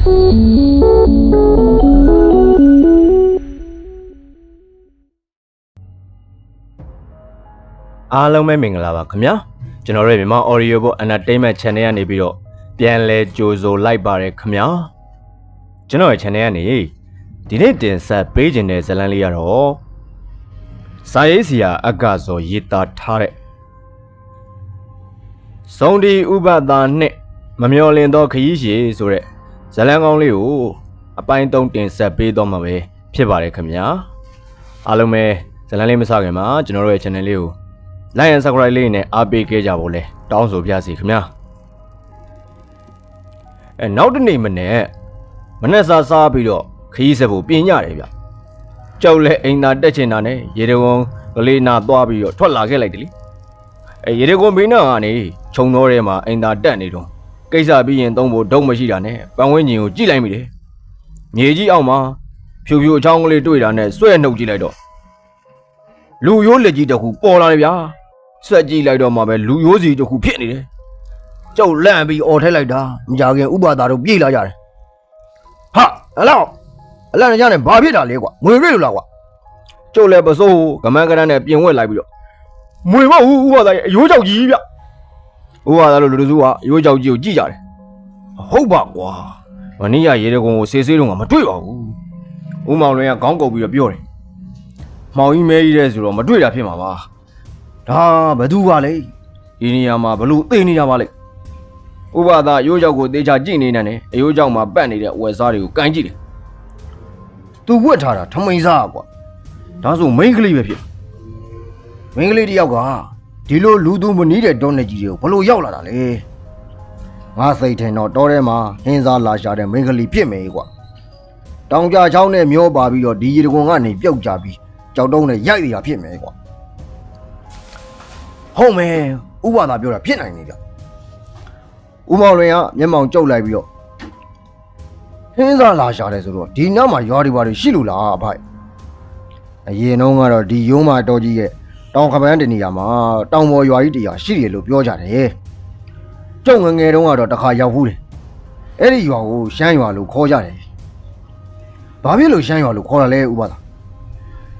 အားလုံးပဲမင်္ဂလာပါခင်ဗျာကျွန်တော်တို့မြန်မာ Audio Book Entertainment Channel ကနေပြီးတော့ပြန်လဲကြိုဆိုလိုက်ပါတယ်ခင်ဗျာကျွန်တော်ရဲ့ channel ကနေဒီနေ့တင်ဆက်ပေးခြင်းတဲ့ဇာတ်လမ်းလေးကတော့စာရေးဆရာအက္ခဇော်ရေးသားထားတဲ့စုံဒီဥပဒါနဲ့မမျော်လင့်သောခရီးရှည်ဆိုတဲ့ ဇာတ်လမ်းကောင်းလေးကိုအပိုင်းသုံးတင်ဆက်ပေးတော့မှာပဲဖြစ်ပါတယ်ခင်ဗျာအားလုံးပဲဇာတ်လမ်းလေးမစခင်မှာကျွန်တော်တို့ရဲ့ channel လေးကို like and subscribe လေးနဲ့အားပေးခဲ့ကြဖို့လဲတောင်းဆိုပြစီခင်ဗျာအဲနောက်တစ်နေ့မနေ့မနေ့စားစားပြီးတော့ခရီးဆက်ဖို့ပြင်ရတယ်ဗျကြောက်လဲအိမ်သာတက်ချင်တာနဲ့ရေတကုံကလေးနာသွားပြီးတော့ထွက်လာခဲ့လိုက်တယ်လीအဲရေတကုံဘေးနာကနေခြုံတော့ထဲမှာအိမ်သာတက်နေတော့ ကိစ္စပြီးရင်သုံးဖို့ဒုံမရှိတာနဲ့ပန်ဝင်းကျင်ကိုကြည့်လိုက်မိတယ်မြေကြီးအောက်မှာဖြူဖြူအချောင်းကလေးတွေ့တာနဲ့စွဲနှုတ်ကြည့်လိုက်တော့လူရိုးလက်ကြီးတစ်ခုပေါ်လာတယ်ဗျာဆက်ကြည့်လိုက်တော့မှပဲလူရိုးစီတစ်ခုဖြစ်နေတယ်။ကျုပ်လန့်ပြီးអော်ထဲလိုက်တာမကြခင်ဥပဒါတို့ပြေးလာကြတယ်။ဟာအလောက်အလန့်ကြနဲ့ဘာဖြစ်တာလဲကွာငွေရိလို့လားကွာကျုပ်လည်းပစိုးကမန်းကရန်းနဲ့ပြင်ဝက်လိုက်ပြီးတော့မွေမဟုတ်ဥပဒါရဲ့အယိုးကြောက်ကြီးဗျ။ ဥပဒါတို့လူလူစုကအယိုးကြောက်ကြီးကိုကြည့်ကြတယ်။ဟုတ်ပါကွာမနေ့ကရေတကုံကိုဆေးဆေးတော့မတွေ့ပါဘူး။ဦးမောင်လွင်ကခေါင်းကုပ်ပြီးတော့ပြောတယ်။မောင်ကြီးမဲကြီးတဲ့ဆိုတော့မတွေ့တာဖြစ်မှာပါ။ဒါဘသူပါလဲဒီနေရာမှာဘလို့သိနေကြပါလဲဥပဒါရိုးကြောက်ကိုတေချာကြည့်နေနေတယ်အရိုးကြောက်မှာပတ်နေတဲ့ဝယ်စားတွေကိုကန်ကြည့်တယ်သူဝတ်ထားတာထမိန်စားကွာဒါဆိုမိန်းကလေးပဲဖြစ်မိန်းကလေးတယောက်က ဒီလိုလူသူမနီးတဲ့တောနေကြီးတွေကိုဘလို့ရောက်လာတာလဲငါစိတ်ထင်တော့တောထဲမှာဟင်းစားလာရှာတဲ့မိန်းကလေးဖြစ်မယ်ကွာတောင်ကြချောင်းနဲ့မျောပါပြီးတော့ဒီရေတကွန်ကနေပြုတ်ကြပြီးကြောက်တုံးနဲ့ရိုက်ရတာဖြစ်မယ်ကွာဟုတ်မယ်ဥပဒါပြောတာဖြစ်နိုင်နေကြဥမောင်လွင်ကမျက်မှောင်ကျုပ်လိုက်ပြီးတော့ဟင်းစားလာရှာတယ်ဆိုတော့ဒီနောက်မှာရွာတွေဘာတွေရှိလို့လားအဖိုက်အရင်တော့ကတော့ဒီရုံးမတော်ကြီးရဲ့ တောင်ခပန်းတနေရာမှာတောင်ပေါ်ရွာကြီးတရားရှိတယ်လို့ပြောကြတယ်ကျုပ်ငယ်ငယ်တုန်းကတော့တစ်ခါရောက်ဘူးတယ်အဲ့ဒီရွာကိုရှမ်းရွာလို့ခေါ်ကြတယ်ဘာဖြစ်လို့ရှမ်းရွာလို့ခေါ်တာလဲဥပဒါ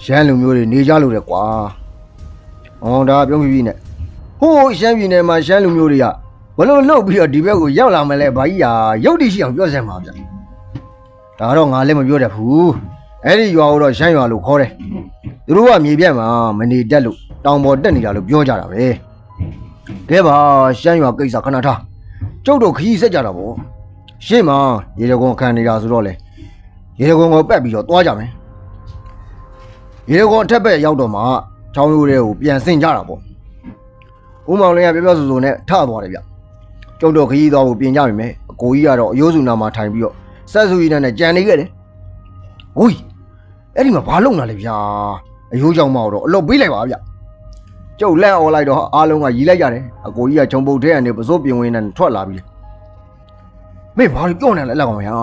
ရှမ်းလူမျိုးတွေနေကြလို့တဲ့ကွာ။အော်ဒါပြုံးပြပြနဲ့ဟိုးရှမ်းပြည်နယ်မှာရှမ်းလူမျိုးတွေကဘလို့လှုပ်ပြီးတော့ဒီဘက်ကိုရောက်လာမလဲဘာကြီးဟာရုပ်တည်ရှိအောင်ပြောစမ်းပါဗျ။ဒါတော့ငါလည်းမပြောတတ်ဘူး။အဲ့ဒီရွာကိုတော့ရှမ်းရွာလို့ခေါ်တယ်။ သူတို့ကမြေပြတ်မှာမနေတတ်လို့တောင်ပေါ်တက်နေတာလို့ပြောကြတာပဲ။ကဲပါရှမ်းရွာကိစ္စခဏထား။ကျုပ်တို့ခရီးဆက်ကြတာပေါ့။ရှေ့မှာရေတကွန်ခံနေတာဆိုတော့လေရေတကွန်ကိုပက်ပြီးတော့သွားကြမယ်။ရေတကွန်အထက်ဘက်ရောက်တော့မှချောင်းရိုးတွေကိုပြန်ဆင်ကြတာပေါ့ဦးမောင်လေးကပြောပြောဆိုဆိုနဲ့ထသွားတယ်ဗျကျုပ်တို့ခရီးသွားဖို့ပြင်ကြပြီမယ်အကိုကြီးကတော့အယိုးစုနာမှာထိုင်ပြီးတော့ဆက်စုကြီးနဲ့ကြံနေခဲ့တယ်ဟိုးအဲ့ဒီမှာဘာလုပ်နေလဲဗျာ အယိုးကြောင့်မဟုတ်တော့အလုပ်ပေးလိုက်ပါဗျကျုပ်လန့်អော်လိုက်တော့အားလုံးကရီးလိုက်ကြတယ်အကိုကြီးကခြုံပုတ်ထဲကနေပစိုးပြင်ဝင်းနဲ့ထွက်လာပြီးလေမေဘာလို့ပြောနေလဲအဲ့ကောင်ဗျာ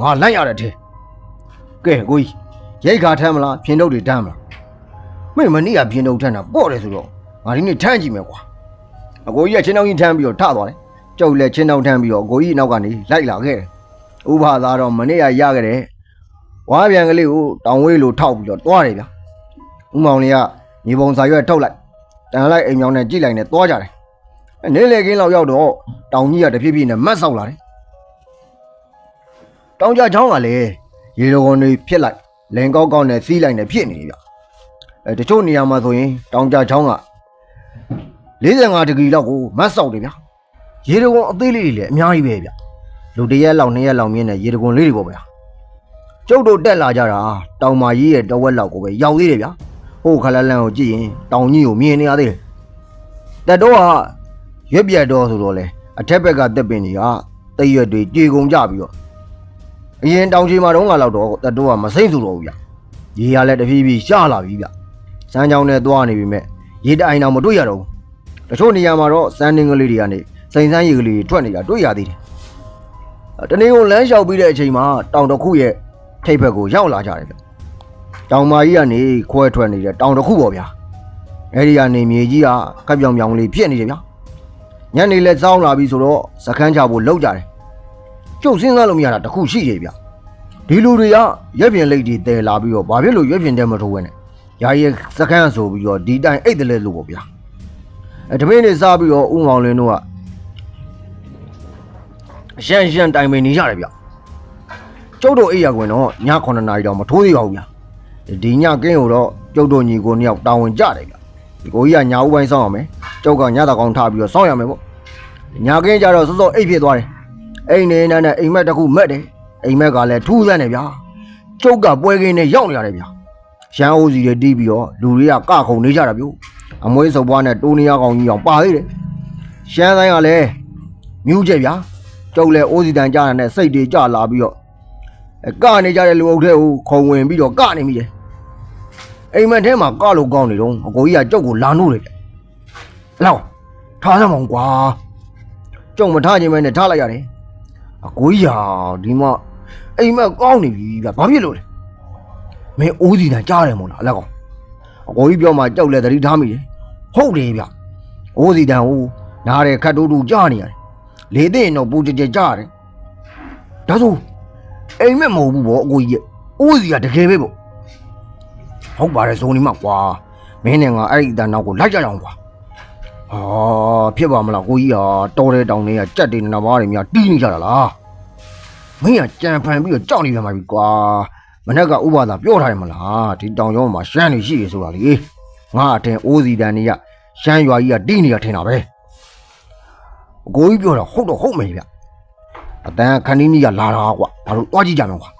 ငါလန့်ရတဲ့ထဲကဲကိုကြီးရိတ်ခါထမ်းမလားဖြင်းတုပ်တွေတမ်းမလားမေမနေ့ကပြင်းတော့ထမ်းတာပေါ့တယ်ဆိုတော့ငါဒီနေ့ထမ်းကြည့်မယ်ကွာအကိုကြီးကချင်းတောင်းကြီးထမ်းပြီးတော့ထသွားတယ်ကျုပ်လည်းချင်းတောင်းထမ်းပြီးတော့အကိုကြီးနောက်ကနေလိုက်လာခဲ့တယ်ဥပသာတော့မနေ့ကရခဲ့တယ်ဝါပြန်ကလေးကိုတောင်ဝေးလိုထောက်ပြီးတော့တွားတယ်ဗျ ဥမောင်လေးကမြေပုံစာရွက်ထုတ်လိုက်တန်လိုက်အိမ်မြောင်နဲ့ကြည့်လိုက်နဲ့တွားကြတယ်နေလေကင်းလောက်ရောက်တော့တောင်ကြီးကတဖြည်းဖြည်းနဲ့မတ်ဆောက်လာတယ်တောင်ကြချောင်းကလည်းရေတော်ကုန်တွေဖြစ်လိုက်လင်ကောက်ကောက်နဲ့စီးလိုက်နဲ့ဖြစ်နေတယ်ဗျအဲတချို့နေရာမှာဆိုရင်တောင်ကြချောင်းက45ဒီဂရီလောက်ကိုမတ်ဆောက်တယ်ဗျာရေတကွန်အသေးလေးတွေလည်းအများကြီးပဲဗျလူတစ်ရက်လောက်နှစ်ရက်လောက်မြင့်တဲ့ရေတကွန်လေးတွေပေါ့ဗျာကျုပ်တို့တက်လာကြတာတောင်မာကြီးရဲ့တဝက်လောက်ကိုပဲရောက်သေးတယ်ဗျာ ဟိုခလလန်ကိုကြည့်ရင်တောင်ကြီးကိုမြင်နေရသေးတယ်တက်တော့ကရွက်ပြက်တော့ဆိုတော့လေအထက်ဘက်ကတက်ပင်ကြီးကတရွက်တွေကြေကုန်ကြပြီးတော့အရင်တောင်ချီမှာတော့ငါလောက်တော့တက်တော့ကမစိမ့်စုတော့ဘူးဗျရေရလည်းတဖြည်းဖြည်းရှားလာပြီဗျစမ်းချောင်းနဲ့သွားနေပြီမဲ့ရေတအိုင်တော့မတွေ့ရတော့ဘူးတချို့နေရာမှာတော့စမ်းတင်းကလေးတွေကနေစိန်စမ်းရေကလေးတွေထွက်နေတာတွေ့ရသေးတယ်အဲတနေ့ကလမ်းလျှောက်ပြီးတဲ့အချိန်မှာတောင်တစ်ခုရဲ့ထိပ်ဘက်ကိုရောက်လာကြတယ်ဗျ တောင်မာကြီးကနေခွဲထွက်နေတဲ့တောင်တစ်ခုပေါ့ဗျာအဲဒီကနေမြေကြီးကကပ်ပြောင်ပြောင်လေးဖြစ်နေတယ်ဗျညနေလဲစောင်းလာပြီဆိုတော့စခန်းချဖို့လောက်ကြတယ်ကျုပ်စဉ်းစားလို့မရတာတစ်ခုရှိသေးဗျဒီလူတွေကရက်ပြင်လိတ်တွေတဲလာပြီးတော့ဘာဖြစ်လို့ရက်ပြင်တဲမထိုးဝဲနဲ့ယာရီစကန်းဆိုပြီးတော့ဒီတိုင်းအိတ်တယ်လဲလို့ပေါ့ဗျာအဲတပင်းနေစားပြီးတော့ဥမောင်လင်းတို့ကအရှန်ရှန်တိုင်ပင်နေကြတယ်ဗျကျုပ်တို့အိပ်ရကွင်တော့ည9နာရီတော့မထိုးသေးပါဘူးဗျ ဒီညကင်းကိုတော့ကျုပ်တို့ညီကိုနှစ်ယောက်တာဝန်ကြတယ်ဗျကိုကြီးကညာဦးပိုင်းစောင်းအောင်မယ်ကျုပ်ကညတာကောင်ထားပြီးတော့စောင်းရမယ်ပေါ့ညာကင်းကြတော့စောစောအိပ်ဖြစ်သွားတယ်အိမ်နေနဲ့နဲ့အိမ်မက်တစ်ခုမက်တယ်အိမ်မက်ကလည်းထူးဆန်းတယ်ဗျာကျုပ်ကပွဲကင်းနဲ့ရောက်နေရတယ်ဗျာရန်အိုးစီတွေတီးပြီးတော့လူတွေကကခုံနေကြတာဗျို့အမွေးစုပ်ပွားနဲ့တိုးနေရကောင်ကြီးအောင်ပါသေးတယ်ရှမ်းတိုင်းကလည်းမြူးချက်ဗျာကျုပ်လည်းအိုးစီတန်ကြားရတဲ့စိတ်တွေကြလာပြီးတော့အဲကနေကြတဲ့လူအုပ်ထဲကိုခုံဝင်ပြီးတော့ကနေမိတယ် အိမ်မက်ထဲမှာကလို့ကောင်းနေတော့အကိုကြီးကကျုပ်ကိုလာနှုတ်တယ်ဗျအလောက်ထားစမ်းမအောင်ကွာကျုံမထားခြင်းပဲနဲ့ထားလိုက်ရတယ်အကိုကြီးဟာဒီမှာအိမ်မက်ကောင်းနေပြီဗျဘာဖြစ်လို့လဲမင်းအိုးစီတန်ကြားတယ်မို့လားအလက်ကောင်အကိုကြီးပြောမှကြောက်လဲသတိထားမိတယ်ဟုတ်တယ်ဗျအိုးစီတန်ဟိုနားတယ်ခတ်တူးတူးကြားနေရတယ်လေသိရင်တော့ပူကြကြကြားတယ်ဒါဆိုအိမ်မက်မဟုတ်ဘူးဗောအကိုကြီးရဲ့အိုးစီကတကယ်ပဲဗော ဟုတ်ပါတယ်ဇုံဒီမှာကွာမင်းနဲ့ငါအဲ့ဒီအတန်နောက်ကိုလိုက်ကြရအောင်ကွာဟာဖြစ်ပါမလားကိုကြီးဟာတော်တဲ့တောင်တွေကကြက်တွေနဘားတွေများတီးနေကြတာလားမင်းကကြံဖန်ပြီးတော့ကြောက်နေပြန်ပါပြီကွာမနေ့ကဥပဒါပြောထားတယ်မလားဒီတောင်ကျောင်းမှာရှမ်းနေရှိရဆိုတာလေငါအထင်အိုးစီတန်တွေကရှမ်းရွာကြီးကတီးနေရထင်တာပဲအကိုကြီးပြောတာဟုတ်တော့ဟုတ်မယ်ဗျအတန်ခဏီးနီးကလာတာကွာဘာလို့တွားကြည့်ကြမလို့ကွာ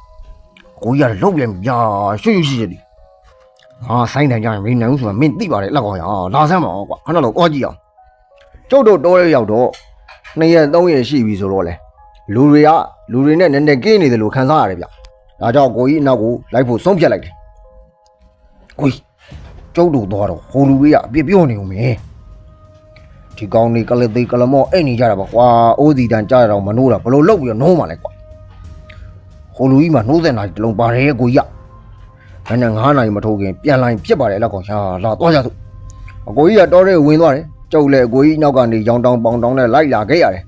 အကိုကြီးကလောက်ပြန်ဗျာရွှွှရှိရှိတယ် ဟာဆိုင်တန်ကြရင်မင်းနိုင်ဘူးဆိုတာမင်းသိပါတယ်လက်ကောင်ရလာစမ်းပါကွာခဏလောက်တွားကြည့်အောင်ကျုပ်တို့တောရဲရောက်တော့နှစ်ရက်သုံးရက်ရှိပြီဆိုတော့လေလူတွေကလူတွေနဲ့နည်းနည်းကင်းနေတယ်လို့ခံစားရတယ်ဗျဒါကြောင့်ကိုကြီးအနောက်ကိုလိုက်ဖို့ဆုံးဖြတ်လိုက်တယ်ကိုကြီးကျုပ်တို့သွားတော့ဟိုလူတွေကအပြစ်ပြောနေဦးမယ်ဒီကောင်းနေကလေးသေးကလမော့အိတ်နေကြတာပါကွာအိုးစီတန်ကြားရတော့မနှိုးတာဘလို့လောက်ပြီးတော့နှိုးမှလဲကွာဟိုလူကြီးမှနှိုးတဲ့နာရီတစ်လုံးပါတယ်ကိုကြီးက မနေ့9နာရီမထိုးခင်ပြန်လာရင်ဖြစ်ပါတယ်လက်ကောင်ရှာလာသွားကြစို့အကိုကြီးကတော်ရဲဝင်သွားတယ်ကျုပ်လည်းအကိုကြီးနောက်ကနေရောင်တောင်ပေါင်တောင်နဲ့လိုက်လာခဲ့ရတယ်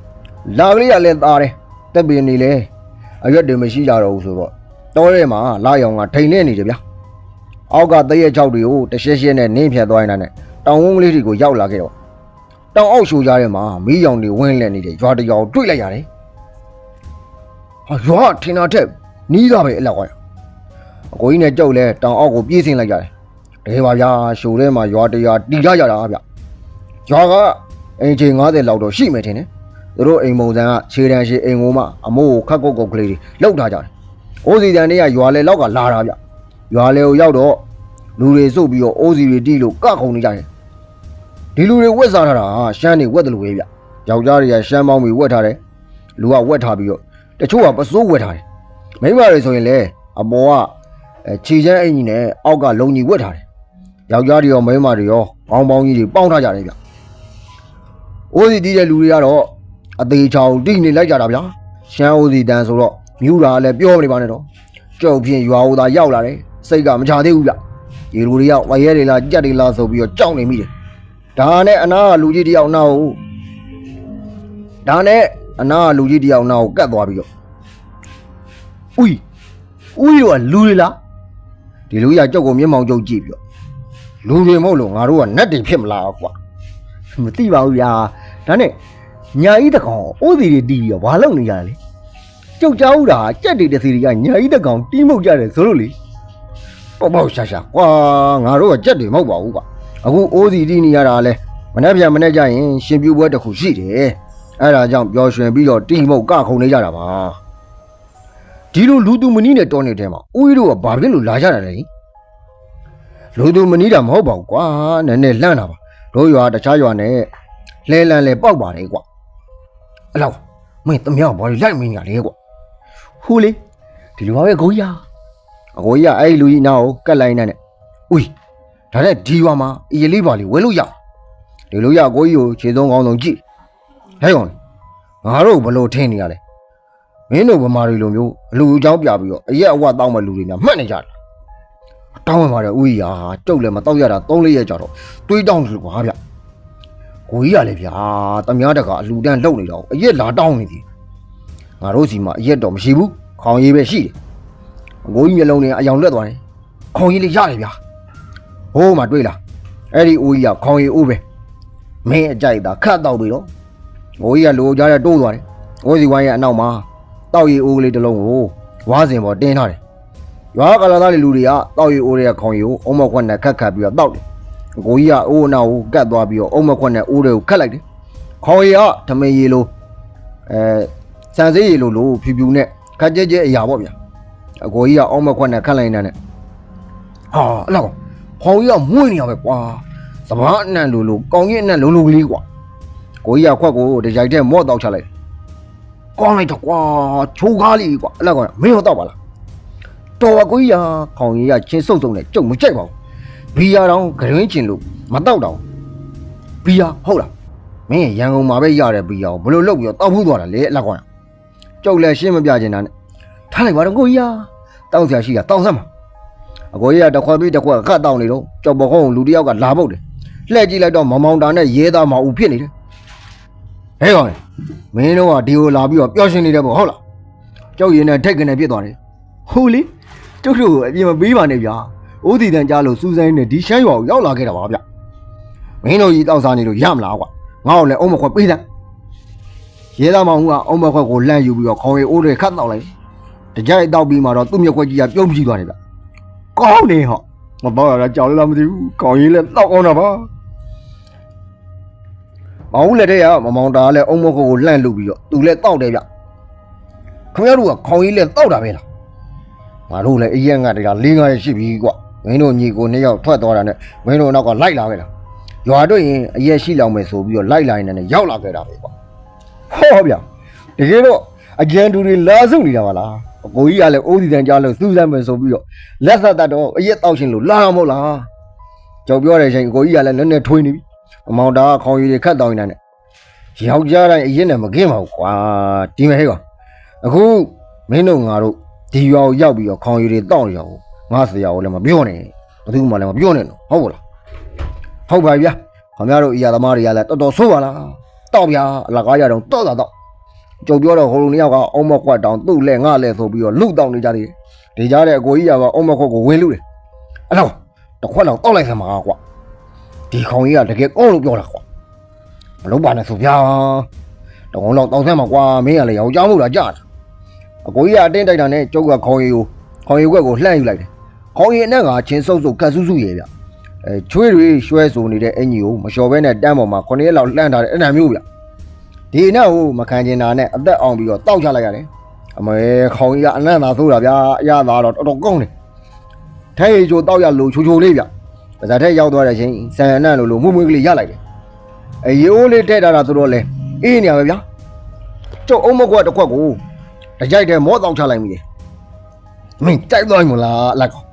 ။လာကလေးကလည်းသားတယ်။တက်ပင်နေလေအရွက်တွေမရှိကြတော့ဘူးဆိုတော့တောထဲမှာလာရောင်ကထိန်နေနေတယ်ဗျာ။အောက်ကတရက်ချောက်တွေကိုတရှက်ရှက်နဲ့နင်းဖြတ်သွားနေတာနဲ့တောင်ဝန်းကလေးတွေကိုရောက်လာခဲ့တော့တောင်အောက်ရှိုးကြတဲ့မှာမီးရောင်တွေဝင်းလက်နေတယ်ရွာတရောင်တွေ့လိုက်ရတယ်။ဟာရွာထင်တာထက်နီးသားပဲအလောက်ကွာ။ အကိုကြီးနဲ့ကျုပ်လည်းတောင်အောက်ကိုပြေးဆင်းလိုက်ကြတယ်။တကယ်ပါဗျာရှိုးထဲမှာရွာတရာတီကြကြတာဗျ။ရွာကအင်ချိန်90လောက်တော့ရှိမယ်ထင်တယ်သူတို့အိမ်ပုံစံကခြေတန်းရှိအိမ်ကိုမှအမိုးကိုခတ်ကုတ်ကုတ်ကလေးတွေလောက်ထားကြတယ်အိုးစီတန်တွေကရွာလေလောက်ကလာတာဗျရွာလေကိုရောက်တော့လူတွေစုပ်ပြီးတော့အိုးစီတွေတီးလို့ကခုံနေကြတယ်ဒီလူတွေဝက်စားထားတာဟာရှမ်းတွေဝက်တယ်လို့ပဲဗျယောက်ျားတွေကရှမ်းပေါင်းပြီးဝက်ထားတယ်လူကဝက်ထားပြီးတော့တချို့ကပစိုးဝက်ထားတယ်မိန်းမတွေဆိုရင်လည်းအပေါ်က အဲခြေချမ်းအင်ကြီးနဲ့အောက်ကလုံကြီးဝက်ထားတယ်ယောက်ျားတွေရောမိန်းမတွေရောကောင်းပေါင်းကြီးတွေပေါင်းထားကြတယ်ဗျအိုးစီတီးတဲ့လူတွေကတော့အသေးချောင်တိနေလိုက်ကြတာဗျာရှမ်းအိုးစီတန်ဆိုတော့မြူတာလည်းပြောမနေပါနဲ့တော့ကြောက်ဖြင့်ရွာဦးသာရောက်လာတယ်စိတ်ကမချသေးဘူးဗျဒီလူတွေကဝရဲတွေလားကြက်တွေလားဆိုပြီးတော့ကြောက်နေမိတယ်ဒါနဲ့အနာကလူကြီးတယောက်နောက်ကိုဒါနဲ့အနာကလူကြီးတယောက်နောက်ကိုကတ်သွားပြီးတော့ဦးဦးရောလူတွေလား ဒီလူကြီးကကြောက်ကိုမျက်မှောင်ကျုပ်ကြည့်ပြီးတော့လူတွေမဟုတ်လို့ငါတို့ကနတ်တွေဖြစ်မလားကွာမသိပါဘူးဗျာဒါနဲ့ညာကြီးတကောင်အိုးစီတွေတီးပြီးတော့ဘာလုပ်နေကြလဲကျုပ်ကြောက်တာကြက်တွေတစ်စီတွေကညာကြီးတကောင်တီးမှုတ်ကြတယ်ဆိုလို့လေပေါ့ပေါ့ရှာရှာကွာငါတို့ကကြက်တွေမဟုတ်ပါဘူးကွာအခုအိုးစီတီးနေရတာလဲမနေ့ပြန်မနေ့ကျရင်ရှင်ပြူပွဲတစ်ခုရှိတယ်အဲ့ဒါကြောင့်ပျော်ရွှင်ပြီးတော့တီးမှုတ်ကခုန်နေကြတာပါ ဒီလိုလူသူမနီးနဲ့တောနေတယ်မှာဦးကြီးတို့ကဘာဖြစ်လို့လာကြတာလဲလူသူမနီးတာမဟုတ်ပါဘူးကွာနည်းနည်းလှမ်းတာပါတို့ရွာတခြားရွာနဲ့လဲလန်းလဲပေါက်ပါတယ်ကွာအဲ့လောက်မင်းတမြောက်ဘာလို့လိုက်မင်းရလဲကွာဟိုလေဒီလိုပါပဲကိုကြီးဟာအကိုကြီးကအဲ့ဒီလူကြီးနားကိုကတ်လိုက်နေတဲ့ဦးဒါနဲ့ဒီရွာမှာအရေးလေးပါလေးဝဲလို့ရအောင်ဒီလိုရအကိုကြီးကိုခြေသုံးကောင်းဆုံးကြည့်ဟဲ့ကောင်ငါတို့ဘလို့ထင်းနေရလဲ မင်းတို့ဗမာတွေလိုမျိုးအလူအကြောင်းပြပြီးတော့အရက်အဝတ်တောင်းမဲ့လူတွေများမှတ်နေကြတယ်တောင်းဝင်ပါတယ်ဦးကြီးဟာကျုပ်လည်းမတောက်ရတာ၃၄ရက်ကြာတော့တွေးတောင်းတယ်ကွာဗျကိုကြီးကလည်းဗျာတမားတကအလူတန်းလှုပ်နေတော့အရက်လာတောင်းနေသည်ငါတို့စီမှာအရက်တော့မရှိဘူးခေါင်ရည်ပဲရှိတယ်အကိုကြီးမျက်လုံးတွေအယောင်လွတ်သွားတယ်ခေါင်ရည်လေးရတယ်ဗျာဟိုးမှတွေ့လားအဲ့ဒီအိုးကြီးကခေါင်ရည်အိုးပဲမင်းအကြိုက်တာခတ်တော့ပြီတော့ကိုကြီးကလိုကြားတဲ့တိုးသွားတယ်ကိုစီဝိုင်းရဲ့အနောက်မှာ တောက်ရည်အိုးကလေးတစ်လုံးကိုဝါးစင်ပေါ်တင်းထားတယ်ရွာကလာသားတွေလူတွေကတောက်ရည်အိုးတွေကခေါင်ရည်ကိုအုံမခွက်နဲ့ခတ်ခတ်ပြီးတော့တောက်တယ်ကိုကြီးကအိုးအနောက်ကိုကတ်သွားပြီးတော့အုံမခွက်နဲ့အိုးတွေကိုခတ်လိုက်တယ်ခေါင်ရည်ကဓမင်းရည်လိုအဲစံစေးရည်လိုလိုဖြူဖြူနဲ့ခက်ကြဲကြဲအရာပေါ့ဗျာအကိုကြီးကအောက်မခွက်နဲ့ခတ်လိုက်နေတဲ့ဟာအဲ့လောက်ခေါင်ကြီးကမွေ့နေရပဲကွာစပားအနှံ့လိုလိုကောင်းကြီးအနှံ့လိုလိုကလေးကွာကိုကြီးကခွက်ကိုတကြိုက်တဲ့မော့တောက်ချလိုက် ကောင်းလိုက်တော့ကွာချိုးကားလေးကွာအဲ့လောက်ကွာမင်းရောတော့ပါလားတော်ပါကိုကြီးကခေါင်ကြီးကချင်းစုပ်စုပ်နဲ့ကြုံမကြိုက်ပါဘူးဘီယာတောင်ဂရင်းချင်လို့မတော့တော့ဘီယာဟုတ်လားမင်းရန်ကုန်မှာပဲရတဲ့ဘီယာကိုဘယ်လိုလုပ်ပြီးတော့တောက်ဖူးသွားတာလဲအဲ့လောက်ကွာကျုပ်လည်းရှင်းမပြချင်တာနဲ့ထားလိုက်ပါတော့ကိုကြီးကတောက်ဆရာရှိတာတောက်စမ်းပါအကိုကြီးကတစ်ခွက်ပြီးတစ်ခွက်ခတ်တောက်နေတော့ကြောက်ပခုံးလူတစ်ယောက်ကလာပုတ်တယ်လှည့်ကြည့်လိုက်တော့မမောင်တာနဲ့ရဲသားမအောင်ဖြစ်နေတယ်ဟဲ့ကောင် မင်းတို့ကဒီကိုလာပြီးတော့ပျော်ရွှင်နေတယ်ပေါ့ဟုတ်လားကြောက်ရင်နဲ့ထိတ်ကနေပြစ်သွားတယ်ဟိုလေကျုပ်တို့ကိုအပြင်မပေးပါနဲ့ဗျာအိုးဒီတန်ကြားလို့စူးစိုင်းနဲ့ဒီရှမ်းရွာကိုရောက်လာခဲ့တာပါဗျမင်းတို့ကြီးတောက်စားနေလို့ရမလားကွာငါ့ကိုလည်းအုံးမခွက်ပေးတယ်ရဲသားမောင်ကအုံးမခွက်ကိုလှမ်းယူပြီးတော့ခေါင်းရီအိုးတွေခတ်တောက်လိုက်တကြိုက်တောက်ပြီးမှတော့သူ့မျက်ခွက်ကြီးကပြုံးပြီးသွားတယ်ဗျကောင်းနေဟောမပေါ့ရတာကြောက်လို့လားမသိဘူးကောင်းရင်လည်းတောက်အောင်တာပါ မောင်ဦးလက်ထက်ကမမောင်တာကလည်းအုံးမခွက်ကိုလှမ်းလူပြီးတော့သူလည်းတောက်တယ်ဗျခင်ဗျားတို့ကခေါင်းရီလည်းတောက်တာပဲလားငါတို့လည်းအရက်ငတ်တွေက၄၅ရက်ရှိပြီကွာမင်းတို့ညီကိုနှစ်ယောက်ထွက်သွားတာနဲ့မင်းတို့နောက်ကလိုက်လာခဲ့တာရွာတို့ရင်အရက်ရှိလောင်မယ်ဆိုပြီးတော့လိုက်လာရင်လည်းရောက်လာခဲ့တာပဲကွာဟောဗျတကယ်တော့အကြံတူတွေလာစုနေတာပါလားအကိုကြီးကလည်းအိုးဒီတန်ကြားလို့စူးစိုင်းမယ်ဆိုပြီးတော့လက်ဆက်တတ်တော့အရက်တောက်ရှင်လို့လာရမို့လားကြောက်ပြောတဲ့အချိန်ကိုကြီးကလည်းနည်းနည်းထွေးနေပြီ အမောင်တာကခေါင်းရည်တွေခတ်တောင်းနေတာနဲ့ယောက်ျားတိုင်းအရင်နဲ့မကင်းပါဘူးကွာဒီမဲ့ဟဲ့ကွာအခုမင်းတို့ငါတို့ဒီရွာကိုရောက်ပြီးတော့ခေါင်းရည်တွေတောင်းနေရအောင်ငါဆရာကိုလည်းမပြောနဲ့ဘယ်သူမှလည်းမပြောနဲ့နော်ဟုတ်ပါလားဟုတ်ပါပြီဗျာခင်ဗျားတို့အရာသမားတွေကလည်းတော်တော်ဆိုးပါလားတောက်ဗျာအလကားရတော့တောက်တာတော့ကြုံပြောတော့ဟိုလူနှစ်ယောက်ကအုံမခွက်တောင်သူ့လက်ငါလက်ဆိုပြီးတော့လူတောက်နေကြသေးတယ်ဒီကြားတဲ့အကိုကြီးကအုံမခွက်ကိုဝင်းလူတယ်အဲ့တော့တစ်ခွက်လောက်တောက်လိုက်စမ်းပါကွာ ဒီခေါင်ကြီးကတကယ်ကောင်းလို့ပြောတာကွာမလုပ်ပါနဲ့ဆိုဗျာတကုံးလောက်တောင်းဆမ်းမှာကွာမင်းကလည်းယောက်ျားမို့လားကြာတာအကိုကြီးကအတင်းတိုက်တာနဲ့ကျုပ်ကခေါင်ကြီးကိုခေါင်ကြီးကွက်ကိုလှမ်းယူလိုက်တယ်ခေါင်ကြီးအနက်ကချင်းစုပ်စုပ်ကတ်ဆူးဆူရေဗျအဲချွေးတွေရွှဲဆိုနေတဲ့အင်ကြီးကိုမလျှော်ဘဲနဲ့တန်းပေါ်မှာ9ရက်လောက်လှမ်းထားတယ်အဲ့ဒါမျိုးဗျဒီအနက်ကိုမခံကျင်တာနဲ့အသက်အောင်ပြီးတော့တောက်ချလိုက်ရတယ်အမေခေါင်ကြီးကအနက်သာဆိုးတာဗျာအရသာတော့တော်တော်ကောင်းတယ်ထဲရီချိုတောက်ရလို့ချိုချိုလေးဗျ ပါဇာထက်ရောက်သွားတဲ့အချိန်ဆန်ရနလို့လို့မှုမွေးကလေးရလိုက်တယ်အရိုးလေးထည့်ထားတာဆိုတော့လေအေးနေရပဲဗျာကျုပ်အုံးမကွက်တစ်ခွက်ကိုတကြိုက်တယ်မောတောက်ချလိုက်မိတယ်မင်းတိုက်သွားမလားလက်ကောင်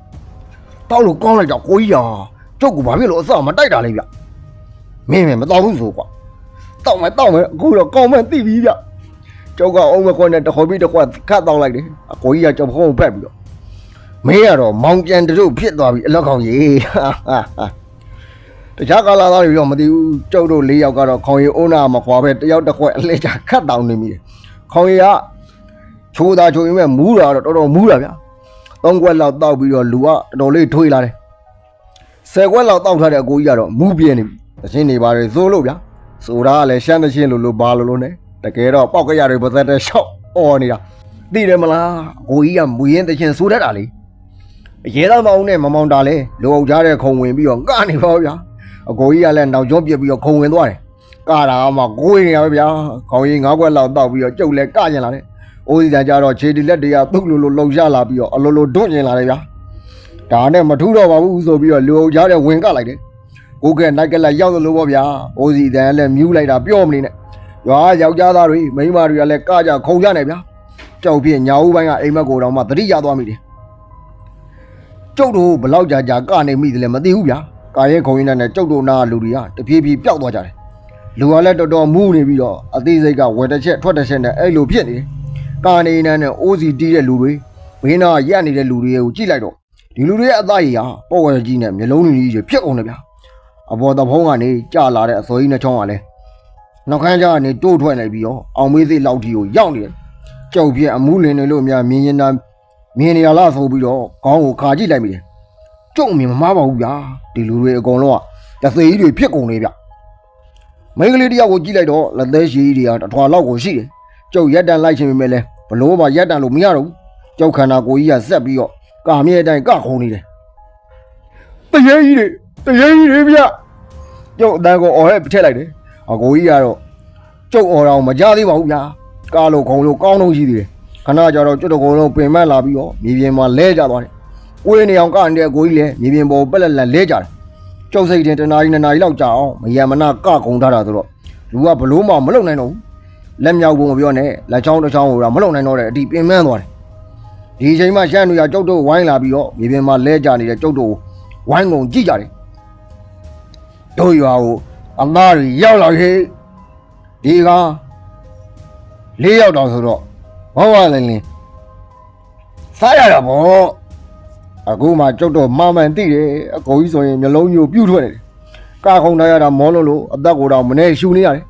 တောက်လို့ကောင်းလိုက်တော့ကိုကြီးရာကျုပ်ကဘာဖြစ်လို့အစမတိုက်တာလဲဗျမင်းမမတောက်ဘူးဆိုကွာတောက်မယ်တောက်မယ်အခုတော့ကောင်းမှသိပြီဗျကျုပ်ကအုံးမကွက်နဲ့တစ်ခေါ်ပြီးတစ်ခွက်ခတ်တောက်လိုက်တယ်အကိုကြီးကကျုပ်ဖုံးကိုဖက်ပြီးတော့ မင်းကတော့မောင်ပြန်တို့ဖြစ်သွားပြီအလောက်ကောင်ကြီးဟာဟာဟာတခြားကာလာသားတွေတော့မသိဘူးကျုပ်တို့၄ယောက်ကတော့ခေါင်ရီအုံးနာမခွာပဲတယောက်တစ်ခွက်အလဲချခတ်တောင်နေမိတယ်ခေါင်ရီကချိုးသားချိုးရင်မဲ့မူးတာတော့တော်တော်မူးတာဗျာသုံးခွက်လောက်တောက်ပြီးတော့လူကတော်တော်လေးထွေးလာတယ်ဆယ်ခွက်လောက်တောက်ထားတဲ့အကိုကြီးကတော့မူးပြင်းနေပြီတချင်းနေပါလေစိုးလို့ဗျာဆိုတာကလည်းရှမ်းသချင်းလို့လို့ဘာလို့လို့ ਨੇ တကယ်တော့ပောက်ကရတွေပါသက်တဲ့ရှော့អော်နေတာသိတယ်မလားအကိုကြီးကမူရင်တချင်းဆိုတတ်တာလေ ရဲသားမောင်နဲ့မမောင်တာလဲလူအုပ်ကြားတဲ့ခုံဝင်ပြီးတော့ကနေပါဗျာအကိုကြီးကလည်းနောက်ကျောပြစ်ပြီးတော့ခုံဝင်သွားတယ်ကတာမှကိုယ်နေရပဲဗျာခေါင်းကြီးငါးခွက်လောက်တောက်ပြီးတော့ကျုပ်လည်းကကျင်လာတယ်အိုးစီတန်ကြတော့ခြေတီလက်တွေကသူ့လိုလိုလှုပ်ရှားလာပြီးတော့အလိုလိုဒွန့်ကျင်လာတယ်ဗျာဒါနဲ့မထူးတော့ပါဘူးဆိုပြီးတော့လူအုပ်ကြားတဲ့ဝင်ကလိုက်တယ်ကိုကဲနိုက်ကလည်းရောက်သလိုပေါ့ဗျာအိုးစီတန်လည်းမြူးလိုက်တာပြောမနေနဲ့ရွာယောက်ျားသားတွေမိန်းမတွေကလည်းကကြခုံကြနေဗျာကြောက်ဖြစ်ညာဦးပိုင်းကအိမ်မက်ကိုတော့မှသတိရသွားမိတယ် ကျုပ်တို့ဘလောက်ကြာကြာကနေမိတယ်လဲမသိဘူးဗျာကာရဲခုံရင်းနဲ့ကျုပ်တို့နာလူတွေကတပြေးပြေးပျောက်သွားကြတယ်လူကလည်းတော်တော်မူးနေပြီးတော့အသေးစိတ်ကဝယ်တစ်ချက်ထွက်တစ်ချက်နဲ့အဲ့လိုဖြစ်နေတယ်ကာနေနန်းနဲ့အိုးစီတီးတဲ့လူတွေဘင်းနာရက်နေတဲ့လူတွေကိုကြည့်လိုက်တော့ဒီလူတွေရဲ့အသားရည်ဟာပေါ်ဝယ်ကြီးနဲ့မျိုးလုံးကြီးကြီးဖြစ်ကုန်တယ်ဗျာအပေါ်တဖုံးကနေကြာလာတဲ့အစောကြီးနှချောင်းကလည်းနောက်ခမ်းကျကနေတိုးထွက်နေပြီးတော့အောင်မေးစိတ်လောက်ကြီးကိုရောက်နေတယ်ကြောက်ပြက်အမှုလင်တွေလို့များမြင်ရင်တာ မြင်နေရလားဆိုပြီးတော့ခေါင်းကိုခါကြည့်လိုက်မိတယ်ကျုံမြင်မမားပါဘူးဗျာဒီလူတွေအကုန်လုံးကတသေကြီးတွေဖြစ်ကုန်နေဗျမိန်းကလေးတယောက်ကိုကြည့်လိုက်တော့လက်သေးရှိကြီးတွေကတစ်ထွာလောက်ကိုရှိတယ်ကျုပ်ရက်တန်လိုက်ချင်ပေမဲ့လဲဘလို့မှရက်တန်လို့မရတော့ဘူးကျုပ်ခန္ဓာကိုယ်ကြီးကဆက်ပြီးတော့ကာမြဲအတိုင်းကခုံနေတယ်တရေကြီးတွေတရေကြီးတွေဗျကျုပ်အတန်းကိုអော်ဟဲ့ထည့်လိုက်တယ်အကိုကြီးကတော့ကျုပ်អော်တော်မကြသေးပါဘူးဗျာကားလို့ခုံလို့ကောင်းတော့ရှိသေးတယ် ခဏကြတော့ကျွတ်တကုံလုံးပင်မလာပြီးတော့မြေပြင်မှာလဲကျသွားတယ်ဝေးနေအောင်ကနေတဲ့ကိုကြီးလည်းမြေပြင်ပေါ်ပက်လက်လက်လဲကျတယ်ကျုပ်စိတ်တင်တနာရီနှစ်နာရီလောက်ကြာအောင်မယမနာကကုံထားတာဆိုတော့လူကဘလို့မှမလုံနိုင်တော့ဘူးလက်မြောက်ဖို့မပြောနဲ့လက်ချောင်းတစ်ချောင်းကိုတော့မလုံနိုင်တော့တဲ့အတိပင်မသွားတယ်ဒီအချိန်မှရှမ်းလူရကျုပ်တို့ဝိုင်းလာပြီးတော့မြေပြင်မှာလဲကျနေတဲ့ကျုပ်တို့ဝိုင်းကုန်ကြည့်ကြတယ်တို့ရွာကိုအသားတွေရောက်လာခဲ့ဒီကလေးယောက်တောင်ဆိုတော့ ဘောဝလင်းလင်းစားရတာဗောအခုမှကျုပ်တော့မှားမှန်သိတယ်အကိုကြီးဆိုရင်မျိုးလုံးမျိုးပြုတ်ထွက်နေတယ်ကာခုံထားရတာမောလို့လို့အသက်ကိုတော့မနေရှူနေရတယ်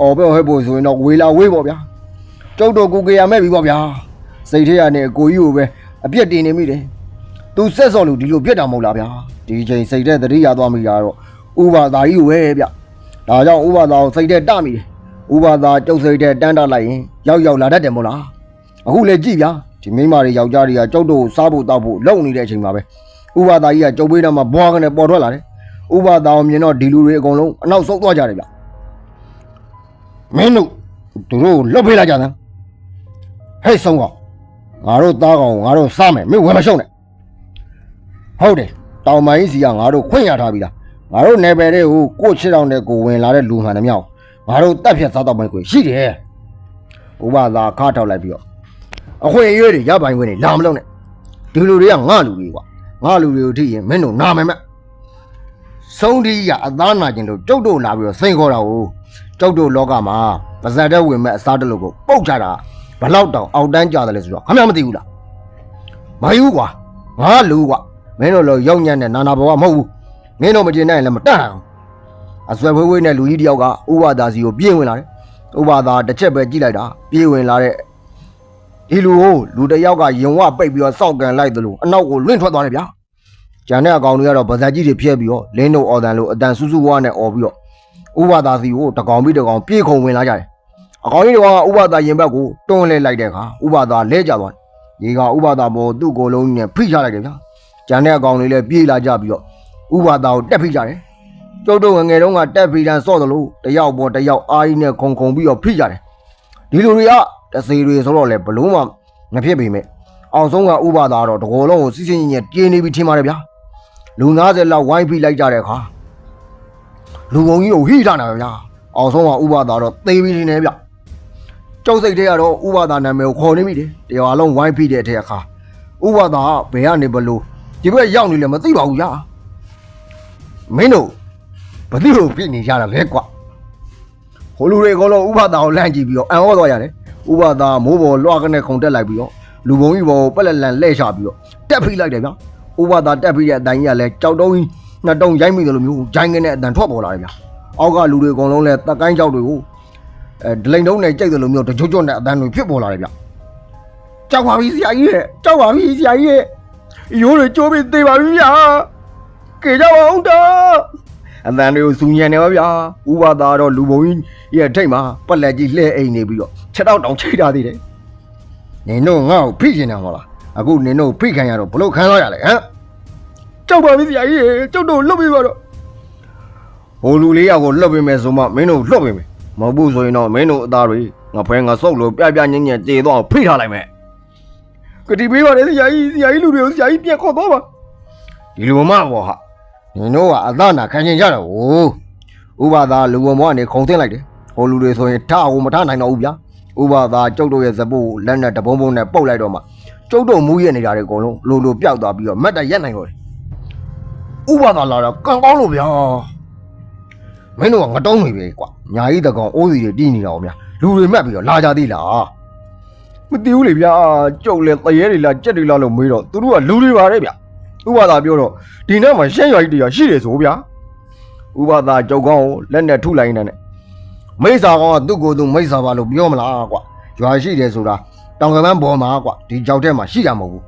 အော်ပဲဟဲ့ဖို့ဆိုရင်တော့ဝေလာဝေးပေါ့ဗျာကျုပ်တို့ကိုကေရမဲ့ပြီပေါ့ဗျာစိတ်ထဲရနေအကိုကြီးကိုပဲအပြက်တင်နေမိတယ်သူဆက်စော်လို့ဒီလိုပြက်တာမဟုတ်လားဗျာဒီချိန်စိတ်ထဲသတိရသွားမိတာတော့ဥပါသားကြီးဝဲဗျဒါကြောင့်ဥပါသာကိုစိတ်ထဲတမိတယ်ဥပါသာကျုပ်စိတ်ထဲတန်းတလိုက်ရင်ရောက်ရောက်လာတတ်တယ်မို့လား အခုလေကြည့်ဗျာဒီမိန်းမတွေယောက်ျားတွေကကျုပ်တို့ကိုစားဖို့တောက်ဖို့လုံနေတဲ့အချိန်မှာပဲဥပါသာကြီးကကျုပ်ပေးတော့မှဘွားကနေပေါ်ထွက်လာတယ်ဥပါသာကိုမြင်တော့ဒီလူတွေအကုန်လုံးအနောက်ဆုတ်သွားကြတယ်ဗျမင်းတို့သူတို့ကိုလွတ်ပေးလိုက်ကြစမ်းဟဲ့ဆုံးကောင်ငါတို့သားကောင်ကိုငါတို့စားမယ်မင်းဝယ်မရှုံးနဲ့ဟုတ်တယ်တောင်မိုင်းစီကငါတို့ခွင့်ရထားပြီလားငါတို့နယ်ပယ်တွေကိုကိုယ့်ချစ်တော်နဲ့ကိုဝင်လာတဲ့လူမှန်တယ်မြောက်ငါတို့တက်ဖြတ်စားတော့ပိုင်ကိုရှိတယ်ဥပသာခါထောက်လိုက်ပြီးတော့ အခွင့်အရေးတွေရပိုင်ခွင့်တွေလာမလို့နဲ့ဒီလူတွေကငါလူတွေကွာငါလူတွေကိုထိရင်မင်းတို့နာမယ်မဆုံးဒီကအသားနာကျင်လို့ကျုပ်တို့လာပြီးတော့စိန်ခေါ်တာကိုကျုပ်တို့လောကမှာပါဇက်တဲ့ဝင်မဲ့အစားတလို့ကိုပုတ်ချတာဘလောက်တောင်အောက်တန်းကြတယ်လဲဆိုတော့ခမမသိဘူးလားမယူကွာငါလူကွာမင်းတို့လောရောက်ညံ့တဲ့နာနာဘဝမဟုတ်ဘူးမင်းတို့မကျင်နိုင်ရင်လည်းမတတ်အောင်အဆွဲဖွေးဖွေးနဲ့လူကြီးတယောက် ကဥပဒါစီကိုပြေးဝင်လာတယ်ဥပဒါတစ်ချက်ပဲကြည့်လိုက်တာပြေးဝင်လာတဲ့ ဒီလူကိုလူတစ်ယောက်ကရင်ဝပိတ်ပြီးတော့စောက်ကန်လိုက်သလိုအနောက်ကိုလွင့်ထွက်သွားတယ်ဗျာကျန်တဲ့အကောင်တွေကတော့ဗဇက်ကြီးတွေဖျက်ပြီးတော့လင်းတို့အော်တန်လို့အတန်ဆူဆူဝါနဲ့အော်ပြီးတော့ဥပဒါစီကိုတကောင်ပြီးတကောင်ပြေးခုံဝင်လာကြတယ်အကောင်ကြီးတွေကဥပဒါရင်ဘက်ကိုတွန်းလဲလိုက်တဲ့အခါဥပဒါလဲကျသွားတယ်ဒီကဥပဒါဘောသူ့ကိုယ်လုံးနဲ့ဖိချလိုက်တယ်ဗျာကျန်တဲ့အကောင်တွေလည်းပြေးလာကြပြီးတော့ဥပါဒါကိုတက်ဖိကြတယ်ကျုပ်တို့ငယ်ငယ်တုန်းကတက်ဖိတန်စော့တယ်လို့တယောက်ပေါ်တယောက်အားကြီးနဲ့ခုံခုံပြီးတော့ဖိကြတယ်ဒီလူတွေက တစေတွေဆိုတော့လေဘလို့မှမဖြစ်ပေမဲ့အောင်ဆုံးကဥပါဒါတော့တကောလုံးကိုစီးစင်းညင်ပြင်းနေပြီထင်ပါတယ်ဗျာလူ90လောက်ဝိုင်းဖိလိုက်ကြတဲ့အခါလူကုန်ကြီးကိုဟိထနာပဲဗျာအောင်ဆုံးကဥပါဒါတော့သေပြီနေဗျကျုပ်စိတ်ထဲကတော့ဥပါဒါနာမည်ကိုခေါ်နေမိတယ်တရားလုံးဝိုင်းဖိတဲ့အထက်အခါဥပါဒါကဘယ်ကနေဘလို့ဒီဘက်ရောက်နေလဲမသိပါဘူးဗျာမင်းတို့ဘယ်သူ့ကိုပြစ်နေကြတာလဲကွာဟိုလူတွေအကုန်လုံးဥပဒါကိုလန့်ကြည့်ပြီးတော့အံ့ဩသွားရတယ် ဥပဒါမိုးပေါ်လွှားကနေခုန်တက်လိုက်ပြီးတော့လူပုံကြီးပေါ်ကိုပက်လက်လန်လှဲ့ချပြီးတော့တက်ဖိလိုက်တယ်ဗျာဥပဒါတက်ဖိတဲ့အတိုင်းကြီးကလည်းကြောက်တုံးကြီးနှစ်တုံးရိုက်မိတယ်လို့မျိုးဂျိုင်းကနေအတန်ထွက်ပေါ်လာတယ်ဗျာအောက်ကလူတွေအကုန်လုံးလည်းတက်ကိုင်းကြောက်တွေကိုအဲဒလိန်တုံးနဲ့ကြိုက်တယ်လို့မျိုးတကြွကြွနဲ့အတန်တွေဖြစ်ပေါ်လာတယ်ဗျာကြောက်ပါပြီဆရာကြီးရဲ့ကြောက်ပါပြီဆရာကြီးရဲ့ရိုးတွေကျိုးပြီးသေးပါပြီဗျာကေကြပါအောင်တာ အတန်တွေကိုစူညံနေပါဗျာဥပါသားတော့လူပုံကြီးရဲ့ထိတ်မှာပက်လက်ကြီးလှဲအိမ်နေပြီးတော့ချက်တော့တောင်ချိတ်ထားသေးတယ်နင်တို့ငါ့ကိုဖိကျင်တာမဟုတ်လားအခုနင်တို့ဖိခံရတော့ဘလို့ခံရရလဲဟမ်ကြောက်ပါပြီဆရာကြီးကြောက်တော့လွတ်ပြီပါတော့ဟိုလူလေးယောက်ကိုလွတ်ပြီမယ်ဆိုမှမင်းတို့လွတ်ပြီမယ်မဟုတ်ဘူးဆိုရင်တော့မင်းတို့အသားတွေငါဖဲငါစုပ်လို့ပြပြညင်းညင်းကြေတော့ဖိထားလိုက်မယ်ကတိပေးပါလေဆရာကြီးဆရာကြီးလူတွေကိုဆရာကြီးပြန်ခေါ်တော့ပါဒီလူမဘောဟာ နင်တို့ကအသနာခံကျင်ကြတော့ဟိုဥပဒါလူဝမောကနေခုံသိမ့်လိုက်တယ်ဟိုလူတွေဆိုရင်ထအောင်မထနိုင်တော့ဘူးဗျာဥပဒါကျုပ်တို့ရဲ့ဇပုတ်လက်နဲ့တပုံးပုံးနဲ့ပုတ်လိုက်တော့မှကျုပ်တို့မူးရနေတာတွေအကုန်လုံးလိုလိုပျောက်သွားပြီးတော့မတ်တရက်နိုင်တော့တယ်ဥပဒါလာတော့ကံကောင်းလို့ဗျာမင်းတို့ကငတုံးနေပဲကွာညာကြီးတကောင်အိုးစီတွေတီးနေတာအောင်ဗျာလူတွေမှတ်ပြီးတော့လာကြသေးလားမသိဘူးလေဗျာကျုပ်လေတရေတွေလားကြက်တွေလားလို့မေးတော့သူတို့ကလူတွေပါတဲ့ဗျ ဥပဒါပြောတော့ဒီနေ့မှာရှမ်းရွာကြီးတရားရှိတယ်ဆိုဗျာဥပဒါကြောက်ကောင်းကိုလက်နဲ့ထုလိုက်နေတဲ့မိစ္ဆာကောင်ကသူ့ကိုယ်သူမိစ္ဆာပါလို့ပြောမလားကွာရွာရှိတယ်ဆိုတာတောင်ကပန်းပေါ်မှာကွာဒီကြောက်တဲ့မှာရှိတာမဟုတ်ဘူး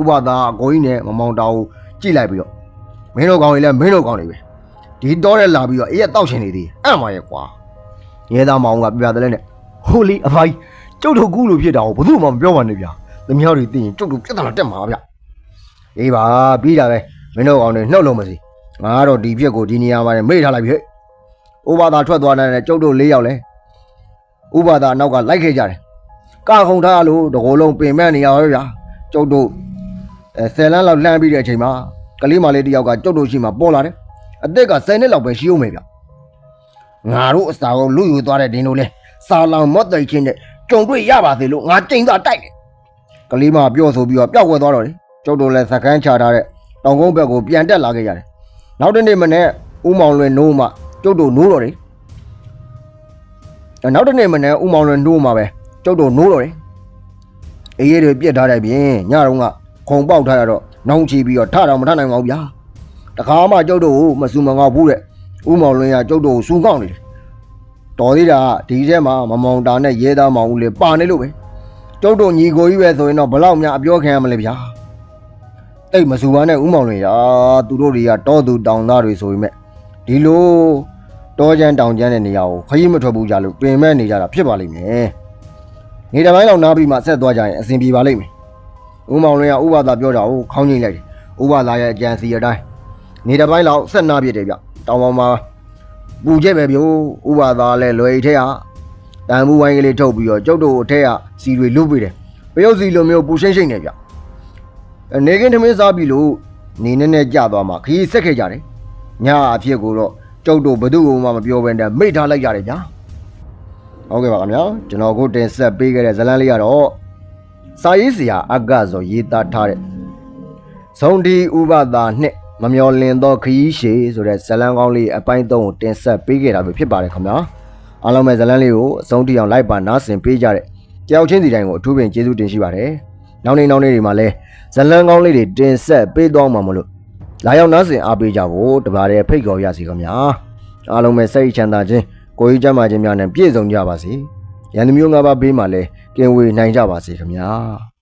ဥပဒါအကိုကြီးနဲ့မမောင်တောင်ကိုကြည့်လိုက်ပြီးတော့မင်းတို့ကောင်တွေလည်းမင်းတို့ကောင်တွေပဲဒီတော့တဲ့လာပြီးတော့အေးရတောက်ချင်နေသေးအဲ့မှာရဲ့ကွာရဲသားမောင်ကပြပြတဲ့လဲနဲ့ဟိုလီအဖိုင်ကျုပ်တို့ကူးလို့ဖြစ်တာကိုဘယ်သူမှမပြောပါနဲ့ဗျာသမ ्या တွေသိရင်ကျုပ်တို့ပြဿနာတက်မှာဗျ အေးပါပြီးတာပဲမင်းတို့ကောင်တွေနှုတ်လို့မစီငါကတော့ဒီဖြစ်ကိုဒီနေရာမှာနေမေ့ထားလိုက်ပြီဟဲ့ဥပဒါထွက်သွားတဲ့ကျုပ်တို့၄ယောက်လဲဥပဒါနောက်ကလိုက်ခဲ့ကြတယ်ကခုံထားလို့တကိုယ်လုံးပင်မဲ့နေရရောဗျာကျုပ်တို့အဲဆယ်လန်းလောက်လှမ်းပြီးတဲ့အချိန်မှာကလေးမလေးတစ်ယောက်ကကျုပ်တို့ရှိမှပေါ်လာတယ်အသက်က10နှစ်လောက်ပဲရှိဦးမယ်ဗျငါတို့အစာကိုလူယူသွားတဲ့ဒင်းတို့လဲစာလောင်မော့တိတ်ချင်းနဲ့ကြုံတွေ့ရပါသေးလို့ငါကြိမ်သာတိုက်တယ်ကလေးမပြောဆိုပြီးတော့ပျောက်ကွယ်သွားတော့တယ် ကျုပ်တို့လည်းစကန်းချထားတဲ့တောင်ကုန်းဘက်ကိုပြန်တက်လာခဲ့ရတယ်နောက်တစ်နေ့မနေ့ဦးမောင်လွင်နိုးမှကျုပ်တို့နိုးတော့တယ်အဲနောက်တစ်နေ့မနေ့ဦးမောင်လွင်နိုးမှပဲကျုပ်တို့နိုးတော့တယ်အေးရတွေပြက်ထားတဲ့ပြင်ညတော့ကခုံပေါက်ထားရတော့နောင်ချီပြီးတော့ထတော့မထနိုင်ပါဘူးဗျာတခါမှကျုပ်တို့ကိုမစူမငေါက်ဘူးတဲ့ဥမောင်လွင်ကကျုပ်တို့ကိုစူကောက်နေတယ်တော်သေးတာကဒီထဲမှာမမောင်တာနဲ့ရဲသားမောင်ဦးလေးပါနေလို့ပဲကျုပ်တို့ညီကိုကြီးပဲဆိုရင်တော့ဘလောက်များအပြောခံရမလဲဗျာ တိတ်မစူပါနဲ့ဥမောင်လွင်ရာသူတို့တွေကတောသူတောင်သားတွေဆိုပေမဲ့ဒီလိုတောချမ်းတောင်ချမ်းတဲ့နေရာကိုခရီးမထွက်ဘူးကြလို့ပင်မဲ့နေကြတာဖြစ်ပါလိမ့်မယ်နေတစ်ပိုင်းလောက်နားပြီးမှဆက်သွားကြရင်အဆင်ပြေပါလိမ့်မယ်။ဦးမောင်လွင်ကဥပဒါပြောတာကိုခေါင်းငိမ့်လိုက်တယ်။ဥပဒါရဲ့အကြံစီအတိုင်းနေတစ်ပိုင်းလောက်ဆက်နာပြစ်တယ်ဗျ။တောင်ပေါ်မှာပူချက်ပဲဗျို့ဥပဒါလည်းလွယ်ထက်ဟာတန်မှုဝိုင်းကလေးထုတ်ပြီးတော့ကျုပ်တို့အထက်ကစီတွေလုတ်ပေးတယ်။ပရုပ်စီလိုမျိုးပူရှင်းရှင်းနေဗျ။အ နေကင်းထမင်းစားပြီလို့နေနဲ့နဲ့ကြသွားမှာခရီးဆက်ခဲ့ကြတယ်။ညအဖြစ်ကိုတော့ကျုပ်တို့ဘယ်သူမှမပြောဘဲနဲ့မိတ်ထားလိုက်ကြတယ်ဗျာ။ဟုတ်ကဲ့ပါခင်ဗျာကျွန်တော်ကိုတင်ဆက်ပေးခဲ့တဲ့ဇတ်လန်းလေးကတော့စာရေးဆရာအကဆိုရေးသားထားတဲ့ဇုံဒီဥပဒါနှစ်မမျော်လင့်သောခရီးရှည်ဆိုတဲ့ဇတ်လန်းကောင်းလေးအပိုင်း၃ကိုတင်ဆက်ပေးခဲ့တာပဲဖြစ်ပါတယ်ခင်ဗျာအားလုံးပဲဇတ်လန်းလေးကိုအဆုံးထိအောင်လိုက်ပါနားဆင်ပေးကြတဲ့ကြောက်ချင်းစီတိုင်းကိုအထူးပင်ကျေးဇူးတင်ရှိပါတယ် နောက်နေ့နောက်နေ့တွေမှာလည်းဇတ်လန်းကောင်းလေးတွေတင်ဆက်ပေးသွားမှာမလို့လာရောက်နားဆင်အားပေးကြဖို့တပါးတဲ့ဖိတ်ခေါ်ရစီခင်ဗျာအားလုံးပဲစိတ်ချမ်းသာခြင်းကိုကြီးကျမ်းမာခြင်းများနဲ့ပြည့်စုံကြပါစေ။ရန်သူမျိုးငါးပါးဘေးမှာလည်းကင်ဝေနိုင်ကြပါစေခင်ဗျာ။